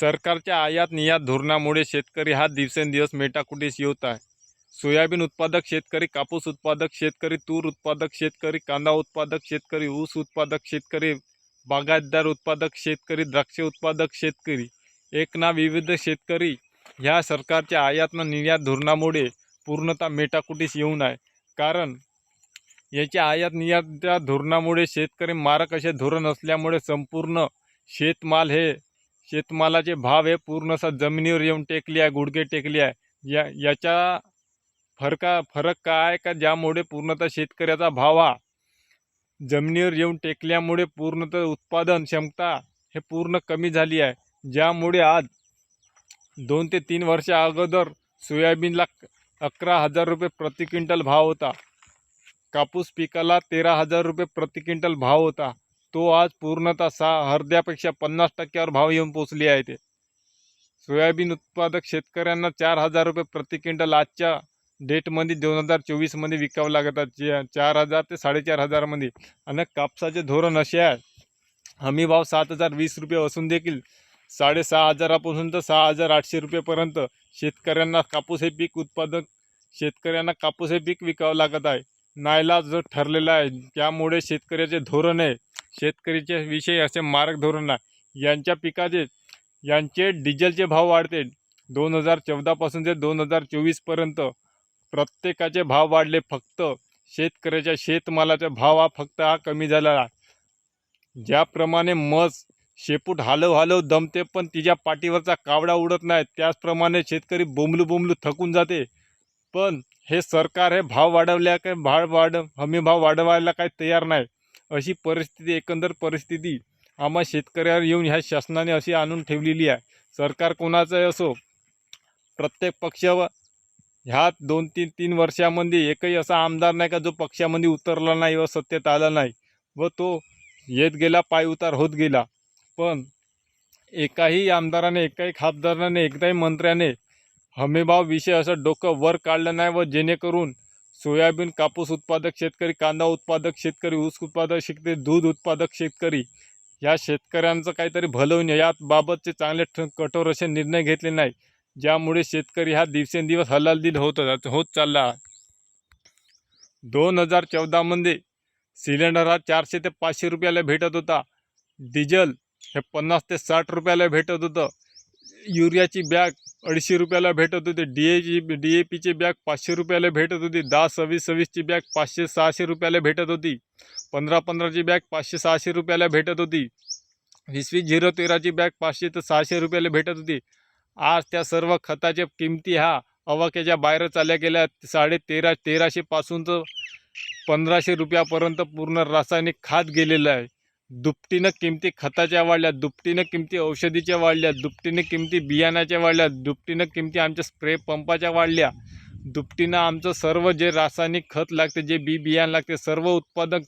सरकारच्या आयात नियात धोरणामुळे शेतकरी हा दिवसेंदिवस मेटाकुटीस येत आहे. सोयाबीन उत्पादक शेतकरी कापूस उत्पादक शेतकरी तूर उत्पादक शेतकरी कांदा उत्पादक शेतकरी ऊस उत्पादक शेतकरी बागायतदार उत्पादक शेतकरी द्राक्ष उत्पादक शेतकरी एक ना विविध शेतकरी ह्या सरकारच्या आयात न निर्यात धोरणामुळे पूर्णतः मेटाकुटीस येऊन आहे. कारण याच्या आयात निर्यात धोरणामुळे शेतकरी मारक असे धोरण असल्यामुळे संपूर्ण शेतमाल हे शेतमालाचे भाव हे पूर्ण असं जमिनीवर येऊन टेकली आहे गुडघे टेकली आहे. या याच्या फरका फरक काय आहे का ज्यामुळे पूर्णतः शेतकऱ्याचा भाव हा जमिनीवर येऊन टेकल्यामुळे पूर्णतः उत्पादन क्षमता हे पूर्ण कमी झाली आहे. ज्यामुळे आज दोन ते तीन वर्षा अगोदर सोयाबीनला अकरा हजार रुपये प्रति क्विंटल भाव होता. कापूस पिकाला तेरा हजार रुपये प्रति क्विंटल भाव होता. तो आज पूर्णतः सहा अर्ध्यापेक्षा पन्नास टक्क्यावर भाव येऊन पोचले आहे ते. सोयाबीन उत्पादक शेतकऱ्यांना चार हजार रुपये प्रति क्विंटल आजच्या डेटमध्ये दोन हजार चोवीसमध्ये विकावं लागतात जे चार हजार ते साडेचार हजारमध्ये. आणि कापसाचे धोरण असे आहे. हमी भाव सात हजार वीस रुपये असून देखील साडेसहा हजारापासून तर सहा हजार आठशे रुपयेपर्यंत शेतकऱ्यांना कापूस हे पीक उत्पादक शेतकऱ्यांना कापूस हे पीक विकावं लागत आहे. नायला जो ठरलेला आहे. त्यामुळे शेतकऱ्याचे धोरण आहे शेतकरीचे विषय असे मारक धोरण आहे यांच्या पिकाचे यांचे डिझेलचे भाव वाढते. दोन हजार चौदापासून ते दोन हजार चोवीसपर्यंत प्रत्येकाचे भाव वाढले फक्त शेतकऱ्याच्या शेतमालाचा भाव हा फक्त हा कमी झाला. ज्याप्रमाणे मस शेपूट हालव हालव दमते पण तिच्या पाठीवरचा कावडा उडत नाही त्याचप्रमाणे शेतकरी बोंबलू बोंबलू थकून जाते. पण हे सरकार हे भाव वाढवल्या काय भाव वाढ हमी भाव वाढवायला काही तयार नाही. अशी परिस्थिती एकंदर परिस्थिती आम्हा शेतकऱ्यावर येऊन ह्या शासनाने अशी आणून ठेवलेली आहे. सरकार कोणाचंही असो प्रत्येक पक्ष ह्या दोन तीन तीन वर्षामध्ये एकही असा आमदार नाही का जो पक्षामध्ये उतरला नाही व सत्तेत आला नाही व तो येत गेला पाय उतार होत गेला. पण एकाही आमदाराने एकाही खासदाराने एकदाही मंत्र्याने हमीभाव विषय असं डोकं वर काढलं नाही व जेणेकरून सोयाबीन कापूस उत्पादक शेतकरी कांदा उत्पादक शेतकरी ऊस उत्पादक शेतकरी दूध उत्पादक शेतकरी या शेतकऱ्यांचं काहीतरी भलं होईल याबाबतचे चांगले ठ कठोर असे निर्णय घेतले नाही ज्यामुळे शेतकरी हा दिवसेंदिवस हलालदिल होत होत चालला. आहे दोन हजार चौदामध्ये सिलेंडर हा चारशे ते पाचशे रुपयाला भेटत होता. डिझेल हे पन्नास ते साठ रुपयाला भेटत होतं. युरियाची बॅग अडीचशे रुपयाला भेटत होते. डी एची डी ए पीची बॅग पाचशे रुपयाला भेटत होती. दहा सव्वीस सव्वीसची बॅग पाचशे सहाशे रुपयाला भेटत होती. पंधरा पंधराची बॅग पाचशे सहाशे रुपयाला भेटत होती. वीस वीस झिरो तेराची बॅग पाचशे ते सहाशे रुपयाला भेटत होती. आज त्या सर्व खताच्या किमती हा अवाक्याच्या बाहेर चालल्या गेल्या. साडे तेरा तेराशेपासून तर पंधराशे रुपयापर्यंत पूर्ण रासायनिक खात गेलेलं आहे. दुपटीनं किमती खताच्या वाढल्या दुपटीनं किमती औषधीच्या वाढल्या दुपटीनं किमती बियाणाच्या वाढल्या दुपटीनं किमती आमच्या स्प्रे पंपाच्या वाढल्या. दुपटीनं आमचं सर्व जे रासायनिक खत लागते जे बी बियाणं लागते सर्व उत्पादक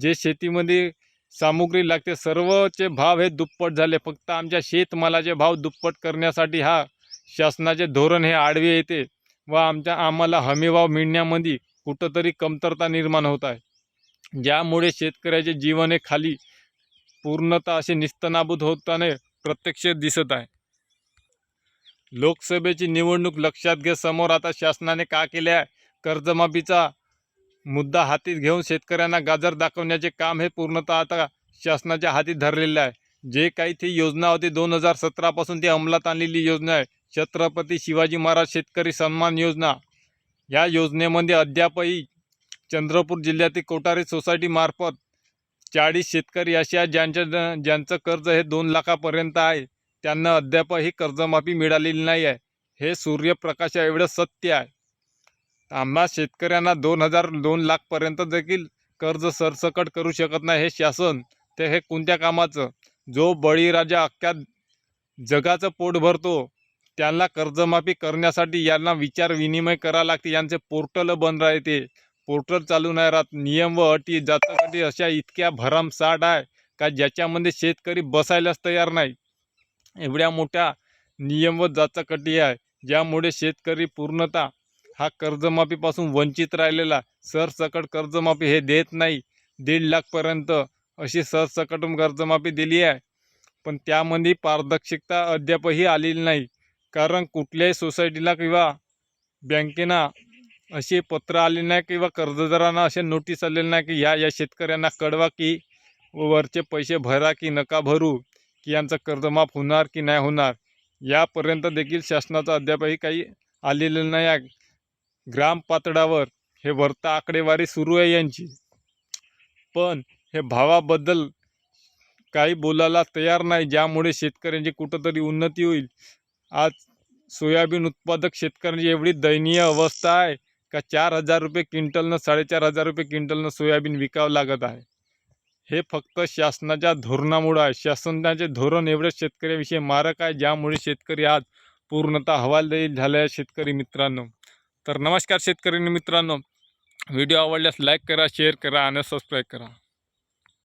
जे शेतीमध्ये सामुग्री लागते सर्वचे भाव हे दुप्पट झाले. फक्त आमच्या शेतमालाचे भाव दुप्पट करण्यासाठी हा शासनाचे धोरण हे आडवे येते व आमच्या आम्हाला हमीभाव मिळण्यामध्ये कुठंतरी कमतरता निर्माण होत आहे. ज्यामुळे शेतकऱ्याचे जीवन हे खाली पूर्णतः असे निस्तनाबूत होताना प्रत्यक्ष दिसत आहे. लोकसभेची निवडणूक लक्षात घे समोर आता शासनाने का केले आहे? कर्जमाफीचा मुद्दा हातीत घेऊन शेतकऱ्यांना गाजर दाखवण्याचे काम हे पूर्णतः आता शासनाच्या हाती धरलेलं आहे. जे काही ती योजना होती दोन हजार सतरापासून ती अंमलात आणलेली योजना आहे. छत्रपती शिवाजी महाराज शेतकरी सन्मान योजना. या योजनेमध्ये अद्यापही चंद्रपूर जिल्ह्यातील कोठारी सोसायटीमार्फत चाळीस शेतकरी असे आहेत ज्यांच्या ज्यांचं कर्ज हे दोन लाखापर्यंत आहे त्यांना अद्यापही कर्जमाफी मिळालेली नाही आहे. हे सूर्यप्रकाशा एवढं सत्य आहे. आम्हा शेतकऱ्यांना दोन हजार दोन लाखपर्यंत देखील कर्ज सरसकट करू शकत नाही हे शासन ते हे कोणत्या कामाचं? जो बळीराजा अख्ख्या जगाचं पोट भरतो त्यांना कर्जमाफी करण्यासाठी यांना विचार विनिमय करावं लागते यांचे पोर्टल बंद राहते. पोर्टल चालू नाही राहत. नियम व अटी जातासाठी अशा इतक्या भरमसाठ आहे का ज्याच्यामध्ये शेतकरी बसायलाच तयार नाही? एवढ्या मोठ्या नियम व जाचाकटी आहे ज्यामुळे शेतकरी पूर्णतः हा कर्जमाफीपासून वंचित राहिलेला. सरसकट कर्जमाफी हे देत नाही. दीड लाखपर्यंत अशी सरसकट कर्जमाफी दिली आहे. पण त्यामध्ये पारदर्शकता अद्यापही आलेली नाही. कारण कुठल्याही सोसायटीला किंवा बँकेना असे पत्र आले नाही किंवा कर्जदारांना असे नोटीस आलेले नाही की ह्या या शेतकऱ्यांना कळवा की वरचे पैसे भरा की नका भरू की यांचं कर्ज माफ होणार की नाही होणार. यापर्यंत देखील शासनाचा अद्यापही काही आलेलं नाही आहे. ग्राम पातळावर हे वरता आकडेवारी सुरू आहे यांची. पण हे भावाबद्दल काही बोलायला तयार नाही ज्यामुळे शेतकऱ्यांची कुठंतरी उन्नती होईल. आज सोयाबीन उत्पादक शेतकऱ्यांची एवढी दयनीय अवस्था आहे. का चार हजार रुपये क्विंटलनं साडेचार हजार रुपये क्विंटलनं सोयाबीन विकावं लागत आहे. हे फक्त शासनाच्या धोरणामुळं आहे. शासनाचे धोरण एवढंच शेतकऱ्याविषयी मारक आहे ज्यामुळे शेतकरी आज पूर्णतः हवालदिल झाले आहे शेतकरी मित्रांनो. तर नमस्कार शेतकरी मित्रांनो. व्हिडिओ आवडल्यास लाईक करा शेअर करा आणि सबस्क्राईब करा.